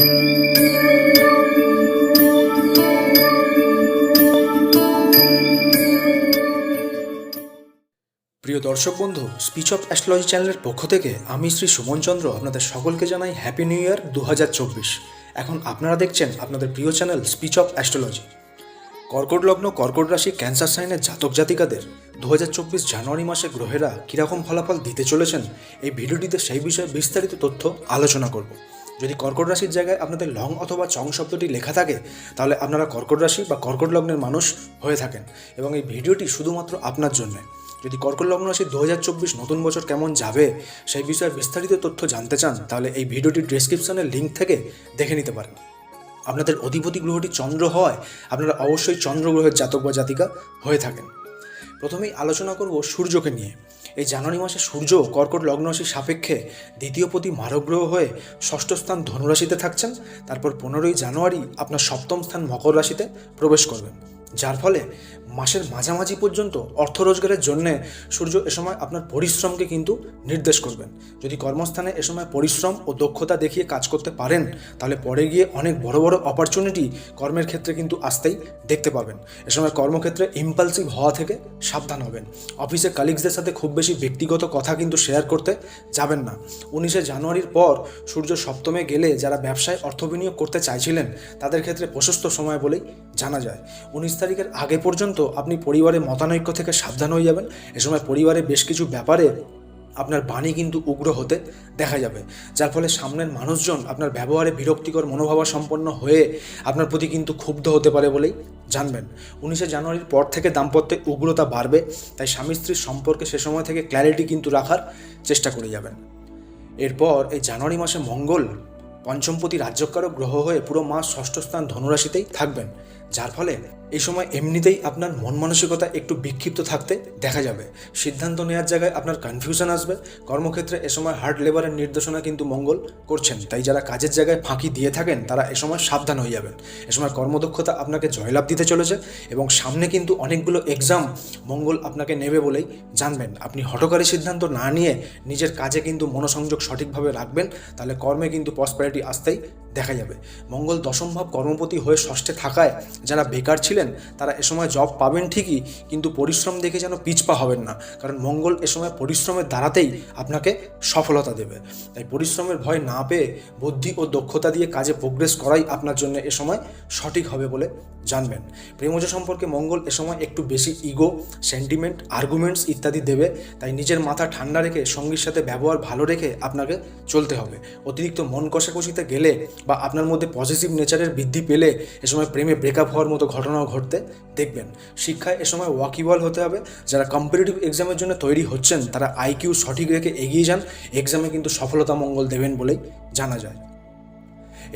প্রিয় দর্শক বন্ধু স্পিচ অফ অ্যাস্ট্রোলজি চ্যানেলের পক্ষ থেকে আমি শ্রী সুমন চন্দ্র আপনাদের সকলকে জানাই হ্যাপি নিউ ইয়ার দু হাজার চব্বিশ। এখন আপনারা দেখছেন আপনাদের প্রিয় চ্যানেল স্পিচ অফ অ্যাস্ট্রোলজি কর্কট লগ্ন, কর্কট রাশি ক্যান্সার সাইনের জাতক জাতিকাদের দু হাজার চব্বিশ জানুয়ারি মাসে গ্রহেরা কীরকম ফলাফল দিতে চলেছেন এই ভিডিওটিতে সেই বিষয়ে বিস্তারিত তথ্য আলোচনা করব। যদি কর্কট রাশির জায়গায় আপনাদের লং অথবা চং শব্দটি লেখা থাকে, তাহলে আপনারা কর্কট রাশি বা কর্কট লগ্নের মানুষ হয়ে থাকেন এবং এই ভিডিওটি শুধুমাত্র আপনার জন্য। যদি কর্কট লগ্ন রাশি দু হাজার চব্বিশ নতুন বছর কেমন যাবে, সেই বিষয়ে বিস্তারিত তথ্য জানতে চান, তাহলে এই ভিডিওটি ডিসক্রিপশনের লিঙ্ক থেকে দেখে নিতে পারেন। আপনাদের অধিপতি গ্রহটি চন্দ্র হওয়ায় আপনারা অবশ্যই চন্দ্র গ্রহের জাতক বা জাতিকা হয়ে থাকেন। প্রথমেই আলোচনা করব সূর্যকে নিয়ে। এই জানুয়ারি মাসে সূর্য কর্কট লগ্ন রাশির সাপেক্ষে দ্বিতীয় প্রতি মারগ্রহ হয়ে ষষ্ঠ স্থান ধনুরাশিতে থাকছেন। তারপর পনেরোই জানুয়ারি আপনার সপ্তম স্থান মকর রাশিতে প্রবেশ করবেন। যার ফলে মাসের মাঝামাঝি পর্যন্ত অর্থ রোজগারের জন্যে সূর্য এ সময় আপনার পরিশ্রমকে কিন্তু নির্দেশ করবেন। যদি কর্মস্থানে এ সময় পরিশ্রম ও দক্ষতা দেখিয়ে কাজ করতে পারেন, তাহলে পরে গিয়ে অনেক বড় বড় অপরচুনিটি কর্মের ক্ষেত্রে কিন্তু আসতেই দেখতে পাবেন। এ সময় কর্মক্ষেত্রে ইম্পালসিভ হওয়া থেকে সাবধান হবেন। অফিসে কালিগসদের সাথে খুব বেশি ব্যক্তিগত কথা কিন্তু শেয়ার করতে যাবেন না। উনিশে জানুয়ারির পর সূর্য সপ্তমে গেলে যারা ব্যবসায় অর্থ বিনিয়োগ করতে চাইছিলেন, তাদের ক্ষেত্রে প্রশস্ত সময় বলেই জানা যায়। উনিশ তারিখের আগে পর্যন্ত আপনি পরিবারের মতানৈক্য থেকে সাবধান হয়ে যাবেন। এ সময় পরিবারে বেশ কিছু ব্যাপারে আপনার বাণী কিন্তু উগ্র হতে দেখা যাবে। যার ফলে সামনের মানুষজন আপনার ব্যবহারে বিরক্তিকর মনোভাবা সম্পন্ন হয়ে আপনার প্রতি কিন্তু ক্ষুব্ধ হতে পারে বলেই জানবেন। উনিশে জানুয়ারির পর থেকে দাম্পত্যে উগ্রতা বাড়বে, তাই স্বামী স্ত্রীর সম্পর্কে সে সময় থেকে ক্ল্যারিটি কিন্তু রাখার চেষ্টা করে যাবেন। এরপর এই জানুয়ারি মাসে মঙ্গল পঞ্চমপতি রাজ্যকারক গ্রহ হয়ে পুরো মাস ষষ্ঠ স্থান ধনুরাশিতেই থাকবেন। যার ফলে এই সময় এমনিতেই আপনার মন মানসিকতা একটু বিক্ষিপ্ত থাকতে দেখা যাবে। সিদ্ধান্ত নেওয়ার জায়গায় আপনার কনফিউশন আসবে। কর্মক্ষেত্রে এ সময় হার্ড লেবারের নির্দেশনা কিন্তু মঙ্গল করছেন। তাই যারা কাজের জায়গায় ফাঁকি দিয়ে থাকেন, তারা এ সময় সাবধান হয়ে যাবেন। এ সময় কর্মদক্ষতা আপনাকে জয়লাভ দিতে চলেছে এবং সামনে কিন্তু অনেকগুলো এক্সাম মঙ্গল আপনাকে নেবে বলেই জানবেন। আপনি হটকারী সিদ্ধান্ত না নিয়ে নিজের কাজে কিন্তু মনোসংযোগ সঠিকভাবে রাখবেন, তাহলে কর্মে কিন্তু পসপারিটি আসতেই দেখা যাবে। মঙ্গল দশম ভাব কর্মপতি হয়ে ষষ্ঠে থাকায় যারা বেকার ছিলেন, তারা এ সময় জব পাবেন ঠিকই, কিন্তু পরিশ্রম দেখে যেন পিছপা হবেন না। কারণ মঙ্গল এ সময় পরিশ্রমের দ্বারাতেই আপনাকে সফলতা দেবে। তাই পরিশ্রমের ভয় না পেয়ে বুদ্ধি ও দক্ষতা দিয়ে কাজে প্রোগ্রেস করাই আপনার জন্য এ সময় সঠিক হবে বলে জানবেন। প্রেমজ সম্পর্কে মঙ্গল এ সময় একটু বেশি ইগো সেন্টিমেন্ট আর্গুমেন্টস ইত্যাদি দেবে। তাই নিজের মাথা ঠান্ডা রেখে সঙ্গীর সাথে ব্যবহার ভালো রেখে আপনাকে চলতে হবে। অতিরিক্ত মন কষাকষিতে গেলে বা আপনার মধ্যে পজিটিভ নেচারের বৃদ্ধি পেলে এ সময় প্রেমে ব্রেকআপ হওয়ার মতো ঘটনাও ঘটতে দেখবেন। শিক্ষায় এ সময় ওয়াকিবল হতে হবে। যারা কম্পিটিটিভ এক্সামের জন্য তৈরি হচ্ছেন, তারা আইকিউ সঠিক রেখে এগিয়ে যান। এক্সামে কিন্তু সফলতা মঙ্গল দেবেন বলেই জানা যায়।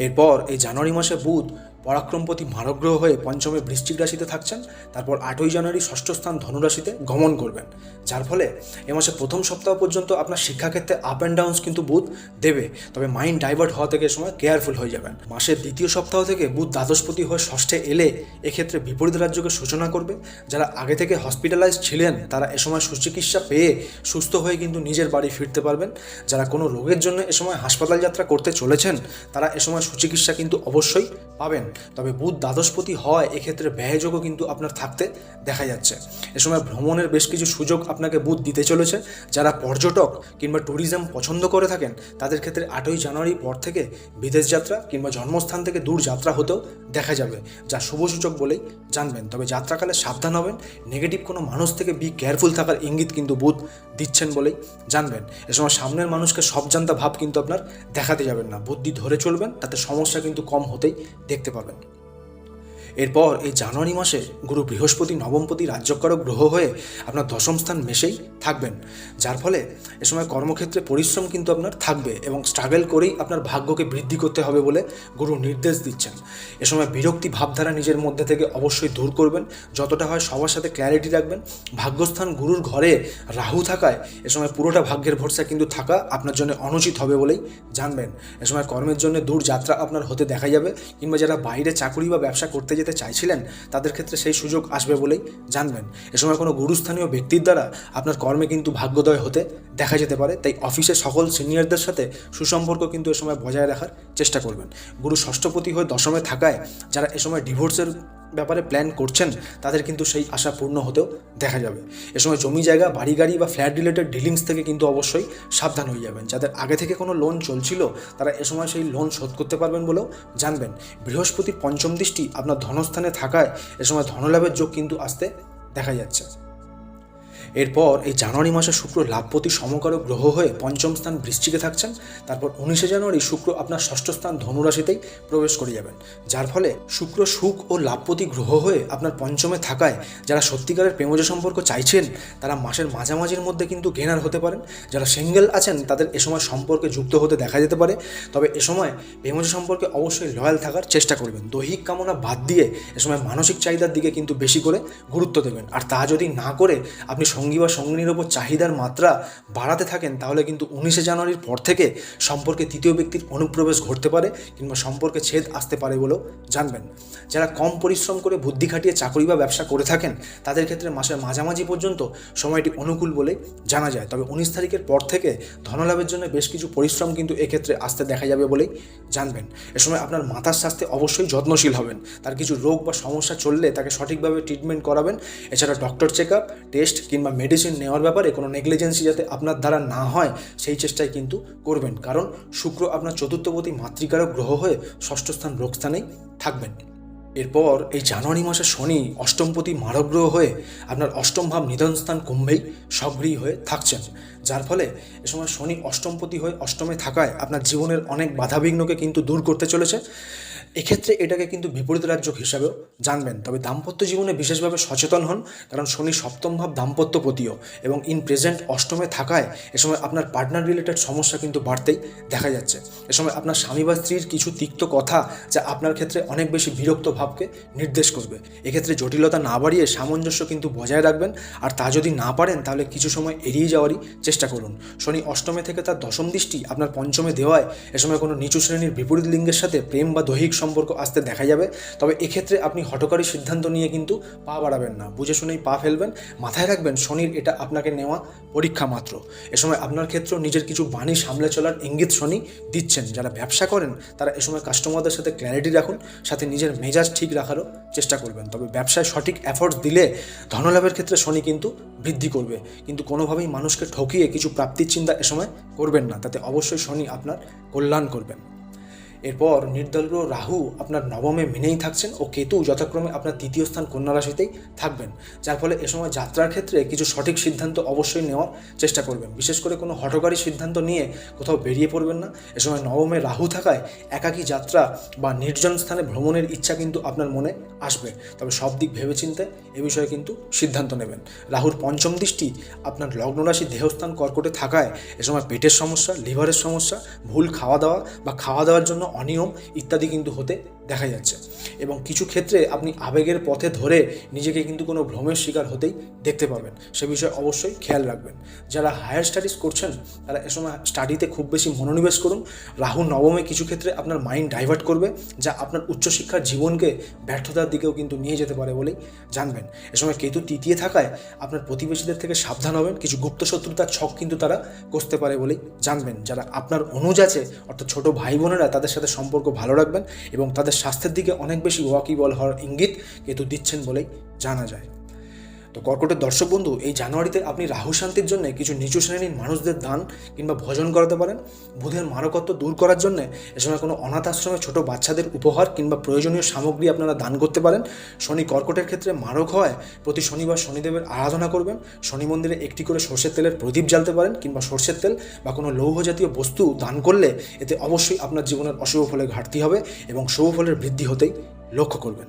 এরপর এই জানুয়ারি মাসে বুধ পরাক্রমপতি মারগ্রহ হয়ে পঞ্চমে বৃশ্চিক রাশিতে থাকছেন, তারপর আটই জানুয়ারি ষষ্ঠ স্থান ধনুরাশিতে গমন করবেন। যার ফলে এ মাসে প্রথম সপ্তাহ পর্যন্ত আপনার শিক্ষাক্ষেত্রে আপ অ্যান্ড ডাউনস কিন্তু বুধ দেবে, তবে মাইন্ড ডাইভার্ট হওয়া থেকে সময় কেয়ারফুল হয়ে যাবেন। মাসের দ্বিতীয় সপ্তাহ থেকে বুধ দ্বাদশপতি হয়ে ষষ্ঠে এলে এক্ষেত্রে বিপরীত রাজ্যকে সূচনা করবে। যারা আগে থেকে হসপিটালাইজ ছিলেন, তারা এ সময় সুচিকিৎসা পেয়ে সুস্থ হয়ে কিন্তু নিজের বাড়ি ফিরতে পারবেন। যারা কোনো রোগের জন্য এ সময় হাসপাতাল যাত্রা করতে চলেছেন, তারা এ সময় সুচিকিৎসা কিন্তু অবশ্যই পাবেন। তবে বুধ দ্বাদশপতি হওয়ায় এক্ষেত্রে ব্যয়যোগও কিন্তু আপনার থাকতে দেখা যাচ্ছে। এ সময় ভ্রমণের বেশ কিছু সুযোগ আপনাকে বুধ দিতে চলেছে। যারা পর্যটক কিংবা ট্যুরিজম পছন্দ করে থাকেন, তাদের ক্ষেত্রে আটই জানুয়ারি পর থেকে বিদেশ যাত্রা কিংবা জন্মস্থান থেকে দূর যাত্রা হতেও দেখা যাবে, যা শুভসূচক বলেই জানবেন। তবে যাত্রাকালে সাবধান হবেন নেগেটিভ কোনো মানুষ থেকে বি কেয়ারফুল থাকার ইঙ্গিত কিন্তু বুধ দিচ্ছেন বলেই জানবেন। এ সময় সামনের মানুষকে সব জানতা ভাব কিন্তু আপনার দেখাতে যাবেন না। বুদ্ধি ধরে চলবেন, তাতে সমস্যা কিন্তু কম হতেই দেখতে পাবেন। Robin. এরপর এই জানুয়ারি মাসে গুরু বৃহস্পতি, নবমপতি রাজ্যকারক গ্রহ হয়ে আপনার দশম স্থান মেশেই থাকবেন। যার ফলে এ সময় কর্মক্ষেত্রে পরিশ্রম কিন্তু আপনার থাকবে এবং স্ট্রাগল করেই আপনার ভাগ্যকে বৃদ্ধি করতে হবে বলে গুরু নির্দেশ দিচ্ছেন। এ সময় বিরক্তি ভাবধারা নিজের মধ্যে থেকে অবশ্যই দূর করবেন। যতটা হয় সবার সাথে ক্ল্যারিটি রাখবেন। ভাগ্যস্থান গুরুর ঘরে রাহু থাকায় এ সময় পুরোটা ভাগ্যের ভরসা কিন্তু থাকা আপনার জন্য অনুচিত হবে বলেই জানবেন। এ সময় কর্মের জন্য দূর যাত্রা আপনার হতে দেখা যাবে কিংবা যারা বাইরে চাকরি বা ব্যবসা করতে যেতে চাইছিলেন, তাদের ক্ষেত্রে সেই সুযোগ আসবে বলেই জানবেন। এ সময় কোনো গুরুস্থানীয় ব্যক্তির দ্বারা আপনার কর্মে কিন্তু ভাগ্যোদয় হতে দেখা যেতে পারে, তাই অফিসের সকল সিনিয়রদের সাথে সুসম্পর্ক কিন্তু এ সময় বজায় রাখার চেষ্টা করবেন। গুরু ষষ্ঠপতি হয়ে দশমে থাকায়, যারা এ সময় ডিভোর্সের ব্যাপারে প্ল্যান করছেন, তাদের কিন্তু সেই আশা পূর্ণ হতেও দেখা যাবে। এ সময় জমি জায়গা বাড়ি গাড়ি বা ফ্ল্যাট রিলেটেড ডিলিংস থেকে কিন্তু অবশ্যই সাবধান হয়ে যাবেন। যাদের আগে থেকে কোনো লোন চলছিল, তারা এ সময় সেই লোন শোধ করতে পারবেন বলেও জানবেন। বৃহস্পতির পঞ্চম দৃষ্টি আপনার ধনস্থানে থাকায়, এ সময় ধনলাভের যোগ কিন্তু আসতে দেখা যাচ্ছে। এরপর এই জানুয়ারি মাসে শুক্র লাভপতি সমকারক গ্রহ হয়ে পঞ্চম স্থান বৃশ্চিকে থাকছেন। তারপর উনিশে জানুয়ারি শুক্র আপনার ষষ্ঠ স্থান ধনুরাশিতেই প্রবেশ করে যাবেন। যার ফলে শুক্র সুখ ও লাভপতি গ্রহ হয়ে আপনার পঞ্চমে থাকায় যারা সত্যিকারের প্রেমজ সম্পর্ক চাইছেন, তারা মাসের মাঝামাঝির মধ্যে কিন্তু গেনার হতে পারেন। যারা সিঙ্গেল আছেন, তাদের এ সময় সম্পর্কে যুক্ত হতে দেখা যেতে পারে। তবে এ সময় প্রেমজ সম্পর্কে অবশ্যই লয়াল থাকার চেষ্টা করবেন। দৈহিক কামনা বাদ দিয়ে এ সময় মানসিক চাহিদার দিকে কিন্তু বেশি করে গুরুত্ব দেবেন। আর তা যদি না করে আপনি সঙ্গী বা সঙ্গিনীর ওপর চাহিদার মাত্রা বাড়াতে থাকেন, তাহলে কিন্তু উনিশে জানুয়ারির পর থেকে সম্পর্কে তৃতীয় ব্যক্তির অনুপ্রবেশ ঘটতে পারে কিংবা সম্পর্কে ছেদ আসতে পারে বলেও জানবেন। যারা কম পরিশ্রম করে বুদ্ধি খাটিয়ে চাকরি বা ব্যবসা করে থাকেন, তাদের ক্ষেত্রে মাসের মাঝামাঝি পর্যন্ত সময়টি অনুকূল বলে জানা যায়। তবে উনিশ তারিখের পর থেকে ধনলাভের জন্য বেশ কিছু পরিশ্রম কিন্তু এক্ষেত্রে আসতে দেখা যাবে বলেই জানবেন। এ সময় আপনার মাথার স্বাস্থ্যে অবশ্যই যত্নশীল হবেন। তার কিছু রোগ বা সমস্যা চললে তাকে সঠিকভাবে ট্রিটমেন্ট করাবেন। এছাড়া ডক্টর চেক আপ টেস্ট কিংবা মেডিসিন নেওয়ার ব্যাপারে কোনো নেগলিজেন্সি যাতে আপনার দ্বারা না হয়, সেই চেষ্টাই কিন্তু করবেন। কারণ শুক্র আপনার চতুর্থপতি মাতৃকারক গ্রহ হয়ে ষষ্ঠ স্থান রোগস্থানেই থাকবেন। এরপর এই জানুয়ারি মাসে শনি অষ্টমপতি মারক গ্রহ হয়ে আপনার অষ্টম ভাব নিধন স্থান কুম্ভেই সক্রিয় হয়ে থাকছেন। যার ফলে এ সময় শনি অষ্টমপতি হয়ে অষ্টমে থাকায় আপনার জীবনের অনেক বাধাবিঘ্নকে কিন্তু দূর করতে চলেছে। এক্ষেত্রে এটাকে কিন্তু বিপরীত রাজ্য হিসাবেও জানবেন। তবে দাম্পত্য জীবনে বিশেষভাবে সচেতন হন, কারণ শনি সপ্তম ভাব দাম্পত্য দাম্পত্যপতিও এবং ইন প্রেজেন্ট অষ্টমে থাকায় এ সময় আপনার পার্টনার রিলেটেড সমস্যা কিন্তু বাড়তেই দেখা যাচ্ছে। এ সময় আপনার স্বামী বা স্ত্রীর কিছু তিক্ত কথা যা আপনার ক্ষেত্রে অনেক বেশি বিরক্ত ভাবকে নির্দেশ করবে। এক্ষেত্রে জটিলতা না বাড়িয়ে সামঞ্জস্য কিন্তু বজায় রাখবেন, আর তা যদি না পারেন তাহলে কিছু সময় এড়িয়ে যাওয়ারই চেষ্টা করুন। শনি অষ্টমে থেকে তার দশম দৃষ্টি আপনার পঞ্চমে দেওয়ায় এ সময় কোনো নিচু শ্রেণির বিপরীত লিঙ্গের সাথে প্রেম বা দৈহিক সম্পর্ক আসতে দেখা যাবে। তবে এক্ষেত্রে আপনি হটকারী সিদ্ধান্ত নিয়ে কিন্তু পা বাড়াবেন না। বুঝে শুনেই পা ফেলবেন। মাথায় রাখবেন, শনির এটা আপনাকে নেওয়া পরীক্ষা মাত্র। এ সময় আপনার ক্ষেত্রেও নিজের কিছু বাণী সামলে চলার ইঙ্গিত শনি দিচ্ছেন। যারা ব্যবসা করেন, তারা এ সময় কাস্টমারদের সাথে ক্ল্যারিটি রাখুন, সাথে নিজের মেজাজ ঠিক রাখারও চেষ্টা করবেন। তবে ব্যবসায় সঠিক এফোর্ট দিলে ধনলাভের ক্ষেত্রে শনি কিন্তু বৃদ্ধি করবে। কিন্তু কোনোভাবেই মানুষকে ঠকিয়ে কিছু প্রাপ্তির চিন্তা এ সময় করবেন না। তাতে অবশ্যই শনি আপনার কল্যাণ করবেন। এরপর নির্দল রাহু আপনার নবমে মেনেই থাকছেন ও কেতু যথাক্রমে আপনার তৃতীয় স্থান কন্যা রাশিতেই থাকবেন, যার ফলে এ সময় যাত্রার ক্ষেত্রে কিছু সঠিক সিদ্ধান্ত অবশ্যই নেওয়ার চেষ্টা করবেন। বিশেষ করে কোনো হঠকারী সিদ্ধান্ত নিয়ে কোথাও বেরিয়ে পড়বেন না। এ সময় নবমে রাহু থাকায় একাকী যাত্রা বা নির্জন স্থানে ভ্রমণের ইচ্ছা কিন্তু আপনার মনে আসবে। তবে সব দিক ভেবেচিন্তে এ বিষয়ে কিন্তু সিদ্ধান্ত নেবেন। রাহুর পঞ্চম দৃষ্টি আপনার লগ্ন রাশি দেহস্থান কর্কটে থাকায় এ সময় পেটের সমস্যা, লিভারের সমস্যা, ভুল খাওয়া দাওয়া বা খাওয়া দাওয়ার জন্য অনিয়ম ইত্যাদি কিন্তু হতে দেখা যাচ্ছে। এবং কিছু ক্ষেত্রে আপনি আবেগের পথে ধরে নিজেকে কিন্তু কোনো ভ্রমের শিকার হতেই দেখতে পাবেন সে বিষয়ে অবশ্যই খেয়াল রাখবেন। যারা হায়ার স্টাডিজ করছেন, তারা এ সময় স্টাডিতে খুব বেশি মনোনিবেশ করুন। রাহু নবমে কিছু ক্ষেত্রে আপনার মাইন্ড ডাইভার্ট করবে, যা আপনার উচ্চশিক্ষার জীবনকে ব্যর্থতার দিকেও কিন্তু নিয়ে যেতে পারে বলেই জানবেন। এ সময় কেতু তৃতীয় থাকায় আপনার প্রতিবেশীদের থেকে সাবধান হবেন। কিছু গুপ্ত শত্রুতার ছক কিন্তু তারা কষতে পারে বলেই জানবেন। যারা আপনার অনুজ আছে, অর্থাৎ ছোট ভাই বোনেরা তাদের সাথে সম্পর্ক ভালো রাখবেন এবং তাদের স্বাস্থ্যের দিকে অনেক বেশি ওয়াকিবল হওয়ার ইঙ্গিত কিন্তু দিচ্ছেন বলেই জানা যায়। তো কর্কটের দর্শক বন্ধু, এই জানুয়ারিতে আপনি রাহু শান্তির জন্য কিছু নিচু শ্রেণির মানুষদের দান কিংবা ভোজন করাতে পারেন। বুধের মারকত্ব দূর করার জন্য এ সময় কোনো অনাথ আশ্রমে ছোটো বাচ্চাদের উপহার কিংবা প্রয়োজনীয় সামগ্রী আপনারা দান করতে পারেন। শনি কর্কটের ক্ষেত্রে মারক হয়, প্রতি শনিবার শনিদেবের আরাধনা করবেন। শনি মন্দিরে একটি করে সর্ষের তেলের প্রদীপ জ্বালতে পারেন কিংবা সর্ষের তেল বা কোনো লৌহ জাতীয় বস্তু দান করলে এতে অবশ্যই আপনার জীবনের অশুভ ফলের ঘাটতি হবে এবং শুভ ফলের বৃদ্ধি হতেই লক্ষ্য করবেন।